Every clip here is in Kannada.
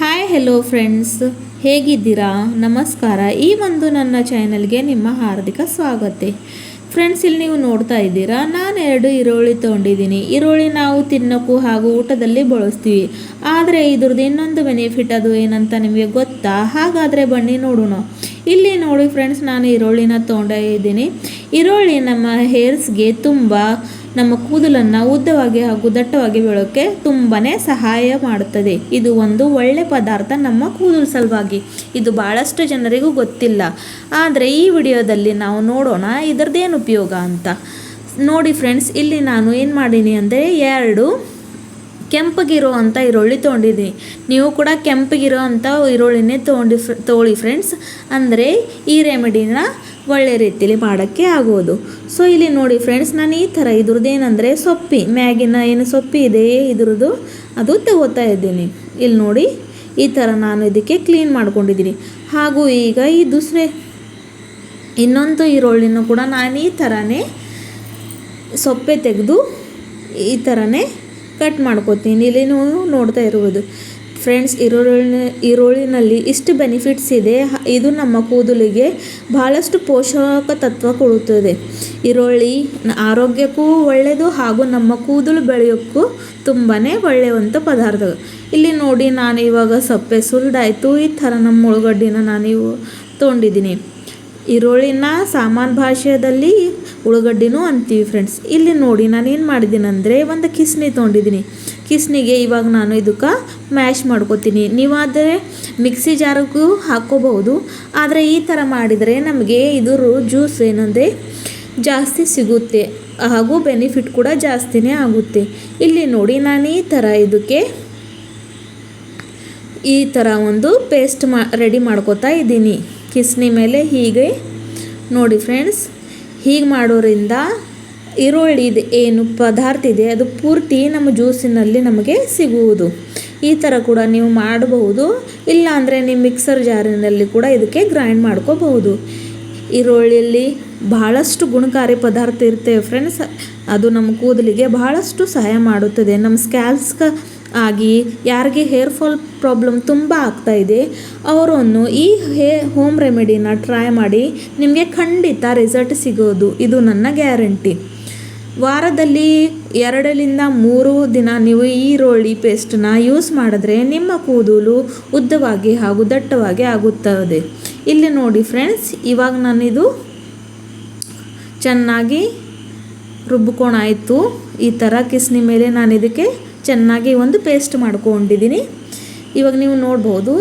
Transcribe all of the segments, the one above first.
ಹಾಯ್ ಹೆಲೋ ಫ್ರೆಂಡ್ಸ್ ಹೇಗಿದ್ದೀರಾ? ನಮಸ್ಕಾರ. ಈ ಒಂದು ನನ್ನ ಚಾನಲ್ಗೆ ನಿಮ್ಮ ಹಾರ್ದಿಕ ಸ್ವಾಗತ. ಫ್ರೆಂಡ್ಸ್ ಇಲ್ಲಿ ನೀವು ನೋಡ್ತಾ ಇದ್ದೀರಾ? ನಾನು ಎರಡು ಈರುಳ್ಳಿ ತೊಗೊಂಡಿದ್ದೀನಿ. ಈರುಳ್ಳಿ ನಾವು ತಿನ್ನೋಕ್ಕೂ ಹಾಗೂ ಊಟದಲ್ಲಿ ಬಳಸ್ತೀವಿ. ಆದರೆ ಇದ್ರದ್ದು ಇನ್ನೊಂದು ಬೆನಿಫಿಟ್ ಅದು ಏನಂತ ನಿಮಗೆ ಗೊತ್ತಾ? ಹಾಗಾದರೆ ಬನ್ನಿ ನೋಡೋಣ. ಇಲ್ಲಿ ನೋಡಿ ಫ್ರೆಂಡ್ಸ್ ನಾನು ಈರುಳ್ಳಿನ ತೊಗೊಂಡೇ ಇದ್ದೀನಿ ಈರುಳ್ಳಿ ನಮ್ಮ ಹೇರ್ಸ್ಗೆ ತುಂಬ ನಮ್ಮ ಕೂದಲನ್ನು ಉದ್ದವಾಗಿ ಹಾಗೂ ದಟ್ಟವಾಗಿ ಬೆಳೋಕ್ಕೆ ತುಂಬಾ ಸಹಾಯ ಮಾಡುತ್ತದೆ. ಇದು ಒಂದು ಒಳ್ಳೆ ಪದಾರ್ಥ ನಮ್ಮ ಕೂದಲು ಸಲುವಾಗಿ. ಇದು ಭಾಳಷ್ಟು ಜನರಿಗೂ ಗೊತ್ತಿಲ್ಲ. ಆದರೆ ಈ ವಿಡಿಯೋದಲ್ಲಿ ನಾವು ನೋಡೋಣ ಇದರದ್ದೇನು ಉಪಯೋಗ ಅಂತ. ನೋಡಿ ಫ್ರೆಂಡ್ಸ್, ಇಲ್ಲಿ ನಾನು ಏನು ಮಾಡೀನಿ ಅಂದರೆ ಎರಡು ಕೆಂಪಗಿರೋ ಅಂಥ ಈರುಳ್ಳಿ ತೊಗೊಂಡಿದ್ದೀನಿ ನೀವು ಕೂಡ ಕೆಂಪಗಿರೋ ಅಂಥ ಈರುಳ್ಳಿನೇ ತೊಗೊಂಡಿ ತೊಗೊಳ್ಳಿ ಫ್ರೆಂಡ್ಸ್. ಅಂದರೆ ಈ ರೆಮಿಡಿನ ಒಳ್ಳೆ ರೀತಿಯಲ್ಲಿ ಮಾಡೋಕ್ಕೆ ಆಗೋದು. ಸೊ ಇಲ್ಲಿ ನೋಡಿ ಫ್ರೆಂಡ್ಸ್ ನಾನು ಈ ಥರ ಇದ್ರದ್ದು ಏನಂದರೆ ಸೊಪ್ಪಿ, ಮ್ಯಾಗಿನ ಏನು ಸೊಪ್ಪಿ ಇದೆ ಇದ್ರದ್ದು, ಅದು ತಗೋತಾ ಇದ್ದೀನಿ. ಇಲ್ಲಿ ನೋಡಿ, ಈ ಥರ ನಾನು ಇದಕ್ಕೆ ಕ್ಲೀನ್ ಮಾಡ್ಕೊಂಡಿದ್ದೀನಿ. ಹಾಗೂ ಈಗ ಈ ದುಸ್ರೆ, ಇನ್ನೊಂದು ಈರುಳ್ಳಿನೂ ಕೂಡ ನಾನು ಈ ಥರನೇ ಸೊಪ್ಪೆ ತೆಗೆದು ಈ ಥರನೇ ಕಟ್ ಮಾಡ್ಕೋತೀನಿ. ಇಲ್ಲಿ ನೀವು ನೋಡ್ತಾ ಇರುವುದು. ಫ್ರೆಂಡ್ಸ್ ಈರುಳ್ಳಿ ಈರುಳ್ಳಿನಲ್ಲಿ ಇಷ್ಟು ಬೆನಿಫಿಟ್ಸ್ ಇದೆ. ಇದು ನಮ್ಮ ಕೂದಲಿಗೆ ಬಹಳಷ್ಟು ಪೋಷಕ ತತ್ವ ಕೊಡುತ್ತದೆ. ಈರುಳ್ಳಿ ಆರೋಗ್ಯಕ್ಕೂ ಒಳ್ಳೆಯದು ಹಾಗೂ ನಮ್ಮ ಕೂದಲು ಬೆಳೆಯೋಕ್ಕೂ ತುಂಬಾ ಒಳ್ಳೆಯವಂಥ ಪದಾರ್ಥ ಇಲ್ಲಿ ನೋಡಿ, ನಾನು ಇವಾಗ ಸಪ್ಪೆ ಸುಲ್ದಾಯಿತು. ಈ ಥರ ನಮ್ಮ ಉಳ್ಳಾಗಡ್ಡಿನ ನಾನು ತೊಗೊಂಡಿದ್ದೀನಿ. ಈರುಳ್ಳಿನ ಸಾಮಾನ್ಯ ಭಾಷೆಯಲ್ಲಿ ಉಳ್ಳಾಗಡ್ಡಿನೂ ಅಂತೀವಿ ಫ್ರೆಂಡ್ಸ್ ಇಲ್ಲಿ ನೋಡಿ ನಾನು ಏನು ಮಾಡಿದ್ದೀನಿ ಅಂದರೆ ಒಂದು ಕಿಸ್ನಿ ತೊಗೊಂಡಿದ್ದೀನಿ. ಕಿಸ್ನಿಗೆ ಇವಾಗ ನಾನು ಇದಕ್ಕೆ ಮ್ಯಾಶ್ ಮಾಡ್ಕೋತೀನಿ. ನೀವಾದರೆ ಮಿಕ್ಸಿ ಜಾರಕ್ಕೂ ಹಾಕ್ಕೋಬಹುದು. ಆದರೆ ಈ ಥರ ಮಾಡಿದರೆ ನಮಗೆ ಇದರ ಜ್ಯೂಸ್ ಏನಂದರೆ ಜಾಸ್ತಿ ಸಿಗುತ್ತೆ. ಹಾಗೂ ಬೆನಿಫಿಟ್ ಕೂಡ ಜಾಸ್ತಿನೇ ಆಗುತ್ತೆ. ಇಲ್ಲಿ ನೋಡಿ ನಾನು ಈ ಥರ ಇದಕ್ಕೆ ಈ ಥರ ಒಂದು ಪೇಸ್ಟ್ ಮಾ, ರೆಡಿ ಮಾಡ್ಕೋತಾ ಇದ್ದೀನಿ. ಕಿಸ್ನಿ ಮೇಲೆ ಹೀಗೆ ನೋಡಿ ಫ್ರೆಂಡ್ಸ್, ಹೀಗೆ ಮಾಡೋದ್ರಿಂದ ಈರುಳ್ಳಿ ಇದೆ ಏನು ಪದಾರ್ಥ ಇದೆ, ಅದು ಪೂರ್ತಿ ನಮ್ಮ ಜ್ಯೂಸಿನಲ್ಲಿ ನಮಗೆ ಸಿಗುವುದು. ಈ ಥರ ಕೂಡ ನೀವು ಮಾಡಬಹುದು. ಇಲ್ಲ ಅಂದರೆ ನೀವು ಮಿಕ್ಸರ್ ಜಾರಿನಲ್ಲಿ ಕೂಡ ಇದಕ್ಕೆ ಗ್ರೈಂಡ್ ಮಾಡ್ಕೋಬಹುದು. ಈರುಳ್ಳಿಯಲ್ಲಿ ಬಹಳಷ್ಟು ಗುಣಕಾರಿ ಪದಾರ್ಥ ಇರ್ತೇವೆ ಫ್ರೆಂಡ್ಸ್. ಅದು ನಮ್ಮ ಕೂದಲಿಗೆ ಬಹಳಷ್ಟು ಸಹಾಯ ಮಾಡುತ್ತದೆ. ನಮ್ಮ ಸ್ಕ್ಯಾಲ್ಸ್ಕ ಆಗಿ ಯಾರಿಗೆ ಹೇರ್ ಫಾಲ್ ಪ್ರಾಬ್ಲಮ್ ತುಂಬ ಆಗ್ತಾ ಇದೆ, ಅವರನ್ನು ಈ ಹೇ ಹೋಮ್ ರೆಮಿಡಿನ ಟ್ರೈ ಮಾಡಿ ನಿಮಗೆ ಖಂಡಿತ ರಿಸಲ್ಟ್ ಸಿಗೋದು. ಇದು ನನ್ನ ಗ್ಯಾರಂಟಿ. ವಾರದಲ್ಲಿ ಎರಡರಿಂದ ಮೂರು ದಿನ ನೀವು ಈರುಳ್ಳಿ ಪೇಸ್ಟನ್ನ ಯೂಸ್ ಮಾಡಿದ್ರೆ ನಿಮ್ಮ ಕೂದಲು ಉದ್ದವಾಗಿ ಹಾಗೂ ದಟ್ಟವಾಗಿ ಆಗುತ್ತದೆ. ಇಲ್ಲಿ ನೋಡಿ ಫ್ರೆಂಡ್ಸ್, ಇವಾಗ ನಾನಿದು ಚೆನ್ನಾಗಿ ರುಬ್ಬಿಕೊಣಾಯಿತು ಈ ಥರ ಕಿಸ್ನಿ ಮೇಲೆ ನಾನು ಇದಕ್ಕೆ ಚೆನ್ನಾಗಿ ಒಂದು ಪೇಸ್ಟ್ ಮಾಡ್ಕೊಂಡಿದ್ದೀನಿ. ಇವಾಗ ನೀವು ನೋಡ್ಬೋದು,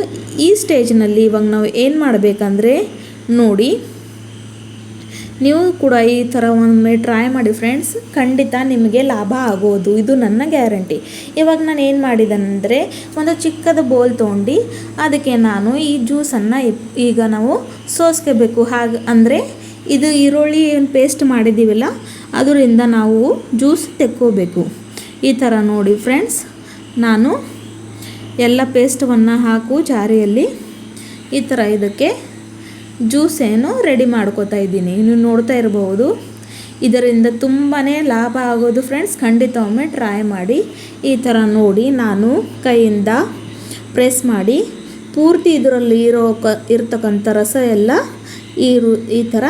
ಈ ಸ್ಟೇಜ್ನಲ್ಲಿ ಇವಾಗ ನಾವು ಏನು ಮಾಡಬೇಕಂದ್ರೆ ನೋಡಿ ನೀವು ಕೂಡ ಈ ಥರ ಒಮ್ಮೆ ಟ್ರೈ ಮಾಡಿ ಫ್ರೆಂಡ್ಸ್ ಖಂಡಿತ ನಿಮಗೆ ಲಾಭ ಆಗೋದು. ಇದು ನನ್ನ ಗ್ಯಾರಂಟಿ ಇವಾಗ ನಾನು ಏನು ಮಾಡಿದೆನೆಂದರೆ, ಒಂದು ಚಿಕ್ಕದ ಬೋಲ್ ತೊಗೊಂಡು, ಅದಕ್ಕೆ ನಾನು ಈ ಜ್ಯೂಸನ್ನು ಈಗ ನಾವು ಸೋಸ್ಕೋಬೇಕು. ಹಾಗೆ ಅಂದರೆ, ಇದು ಈರುಳ್ಳಿ ಏನು ಪೇಸ್ಟ್ ಮಾಡಿದ್ದೀವಲ್ಲ ಅದರಿಂದ ನಾವು ಜ್ಯೂಸ್ ತೆಕ್ಕೋಬೇಕು. ಈ ಥರ ನೋಡಿ ಫ್ರೆಂಡ್ಸ್ ನಾನು ಎಲ್ಲ ಪೇಸ್ಟವನ್ನು ಹಾಕು ಜಾರಿಯಲ್ಲಿ. ಈ ಥರ ಇದಕ್ಕೆ ಜ್ಯೂಸ್ ಏನು ರೆಡಿ ಮಾಡ್ಕೋತಾ ಇದ್ದೀನಿ. ನೀವು ನೋಡ್ತಾ ಇರಬಹುದು ಇದರಿಂದ ತುಂಬಾ ಲಾಭ ಆಗೋದು ಫ್ರೆಂಡ್ಸ್ ಖಂಡಿತ ಒಮ್ಮೆ ಟ್ರೈ ಮಾಡಿ. ಈ ಥರ ನೋಡಿ ನಾನು ಕೈಯಿಂದ ಪ್ರೆಸ್ ಮಾಡಿ. ಪೂರ್ತಿ ಇದರಲ್ಲಿ ಇರೋ ಕ, ಇರ್ತಕ್ಕಂಥ ರಸ ಎಲ್ಲ ಈ ಈ ಥರ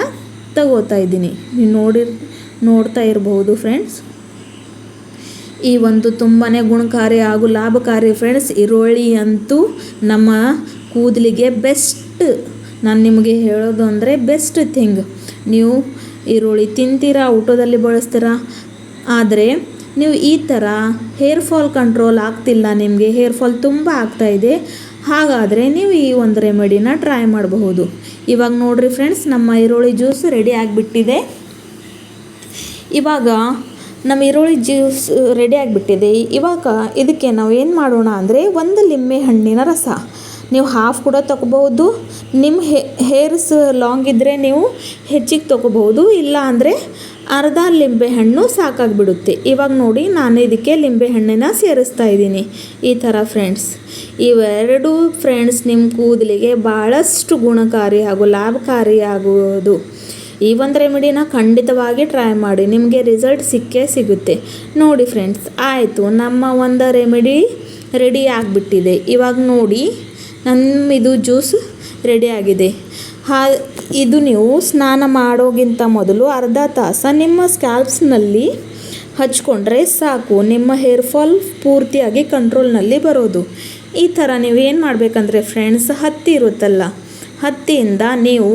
ತಗೋತಾ ಇದ್ದೀನಿ. ನೀವು ನೋಡಿ, ನೋಡ್ತಾ ಇರಬಹುದು ಫ್ರೆಂಡ್ಸ್ ಈ ಒಂದು ತುಂಬಾ ಗುಣಕಾರಿ ಹಾಗೂ ಲಾಭಕಾರಿ ಫ್ರೆಂಡ್ಸ್ ಈರುಳ್ಳಿ ಅಂತೂ ನಮ್ಮ ಕೂದಲಿಗೆ ಬೆಸ್ಟ್ ನಾನು ನಿಮಗೆ ಹೇಳೋದು ಅಂದರೆ ಬೆಸ್ಟ್ ಥಿಂಗ್ ನೀವು ಈರುಳ್ಳಿ ತಿಂತೀರಾ, ಊಟದಲ್ಲಿ ಬಳಸ್ತೀರಾ? ಆದರೆ ನೀವು ಈ ಥರ ಹೇರ್ ಫಾಲ್ ಕಂಟ್ರೋಲ್ ಆಗ್ತಿಲ್ಲ ನಿಮಗೆ ಹೇರ್ ಫಾಲ್ ತುಂಬ ಇದೆ. ಹಾಗಾದರೆ ನೀವು ಈ ಒಂದು ರೆಮಿಡಿನ ಟ್ರೈ ಮಾಡಬಹುದು. ಇವಾಗ ನೋಡಿರಿ ಫ್ರೆಂಡ್ಸ್ ನಮ್ಮ ಈರುಳ್ಳಿ ಜ್ಯೂಸ್ ರೆಡಿ ಆಗಿಬಿಟ್ಟಿದೆ. ಇವಾಗ ನಮ್ಮ ಈರುಳ್ಳಿ ಜ್ಯೂಸ್ ರೆಡಿ ಆಗಿಬಿಟ್ಟಿದೆ. ಇವಾಗ ಇದಕ್ಕೆ ನಾವು ಏನು ಮಾಡೋಣ ಅಂದರೆ ಒಂದು ಲಿಂಬೆ ಹಣ್ಣಿನ ರಸ. ನೀವು ಹಾಫ್ ಕೂಡ ತೊಗೋಬಹುದು. ನಿಮ್ಮ ಹೇರ್ಸ್ ಲಾಂಗ್ ಇದ್ದರೆ ನೀವು ಹೆಚ್ಚಿಗೆ ತಗೋಬಹುದು. ಇಲ್ಲ ಅಂದರೆ ಅರ್ಧ ಲಿಂಬೆಹಣ್ಣು ಸಾಕಾಗಿಬಿಡುತ್ತೆ. ಇವಾಗ ನೋಡಿ ನಾನು ಇದಕ್ಕೆ ಲಿಂಬೆ ಹಣ್ಣನ್ನು ಸೇರಿಸ್ತಾ ಇದ್ದೀನಿ. ಈ ಥರ ಫ್ರೆಂಡ್ಸ್ ಇವೆರಡು ಫ್ರೆಂಡ್ಸ್ ನಿಮ್ಮ ಕೂದಲಿಗೆ ಭಾಳಷ್ಟು ಗುಣಕಾರಿ ಹಾಗೂ ಲಾಭಕಾರಿ ಆಗುವುದು. ಈ ಒಂದು ರೆಮಿಡಿನ ಖಂಡಿತವಾಗಿ ಟ್ರೈ ಮಾಡಿ. ನಿಮಗೆ ರಿಸಲ್ಟ್ ಸಿಕ್ಕೇ ಸಿಗುತ್ತೆ. ನೋಡಿ ಫ್ರೆಂಡ್ಸ್ ಆಯಿತು. ನಮ್ಮ ಒಂದು ರೆಮಿಡಿ ರೆಡಿ ಆಗಿಬಿಟ್ಟಿದೆ. ಇವಾಗ ನೋಡಿ ನಮ್ಮ ಇದು ಜ್ಯೂಸ್ ರೆಡಿ ಆಗಿದೆ. ಹಾ, ಇದು ನೀವು ಸ್ನಾನ ಮಾಡೋಗಿಂತ ಮೊದಲು ಅರ್ಧ ತಾಸು ನಿಮ್ಮ ಸ್ಕ್ಯಾಲ್ಪ್ಸ್ನಲ್ಲಿ ಹಚ್ಕೊಂಡ್ರೆ ಸಾಕು. ನಿಮ್ಮ ಹೇರ್ ಫಾಲ್ ಪೂರ್ತಿಯಾಗಿ ಕಂಟ್ರೋಲ್ನಲ್ಲಿ ಬರೋದು. ಈ ಥರ ನೀವು ಏನು ಮಾಡಬೇಕಂದ್ರೆ ಫ್ರೆಂಡ್ಸ್ ಹತ್ತಿ ಇರುತ್ತಲ್ಲ, ಹತ್ತಿಯಿಂದ ನೀವು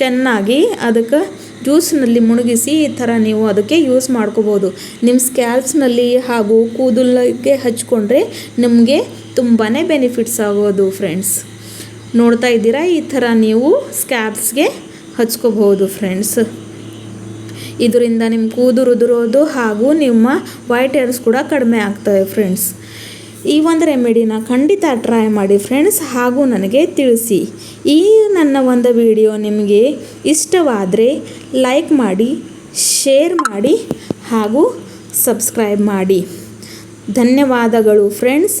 ಚೆನ್ನಾಗಿ ಅದಕ್ಕೆ ಜ್ಯೂಸ್ನಲ್ಲಿ ಮುಳುಗಿಸಿ ಈ ಥರ ನೀವು ಅದಕ್ಕೆ ಯೂಸ್ ಮಾಡ್ಕೋಬೋದು. ನಿಮ್ಮ ಸ್ಕ್ಯಾಲ್ಪ್ಸ್ನಲ್ಲಿ ಹಾಗೂ ಕೂದಲಿಗೆ ಹಚ್ಕೊಂಡ್ರೆ ನಿಮಗೆ ತುಂಬಾ ಬೆನಿಫಿಟ್ಸ್ ಆಗೋದು ಫ್ರೆಂಡ್ಸ್ ನೋಡ್ತಾ ಇದ್ದೀರಾ? ಈ ಥರ ನೀವು ಸ್ಕ್ಯಾಬ್ಸ್ಗೆ ಹಚ್ಕೋಬಹುದು ಫ್ರೆಂಡ್ಸ್ ಇದರಿಂದ ನಿಮ್ಮ ಕೂದಲು ಉದುರೋದು ಹಾಗೂ ನಿಮ್ಮ ವೈಟ್ ಹೇರ್ಸ್ ಕೂಡ ಕಡಿಮೆ ಆಗ್ತವೆ ಫ್ರೆಂಡ್ಸ್ ಈ ಒಂದು ರೆಮಿಡಿನ ಖಂಡಿತ ಟ್ರೈ ಮಾಡಿ ಫ್ರೆಂಡ್ಸ್ ಹಾಗೂ ನನಗೆ ತಿಳಿಸಿ. ಈ ನನ್ನ ಒಂದು ವಿಡಿಯೋ ನಿಮಗೆ ಇಷ್ಟವಾದರೆ ಲೈಕ್ ಮಾಡಿ ಶೇರ್ ಮಾಡಿ ಹಾಗೂ ಸಬ್ಸ್ಕ್ರೈಬ್ ಮಾಡಿ. ಧನ್ಯವಾದಗಳು ಫ್ರೆಂಡ್ಸ್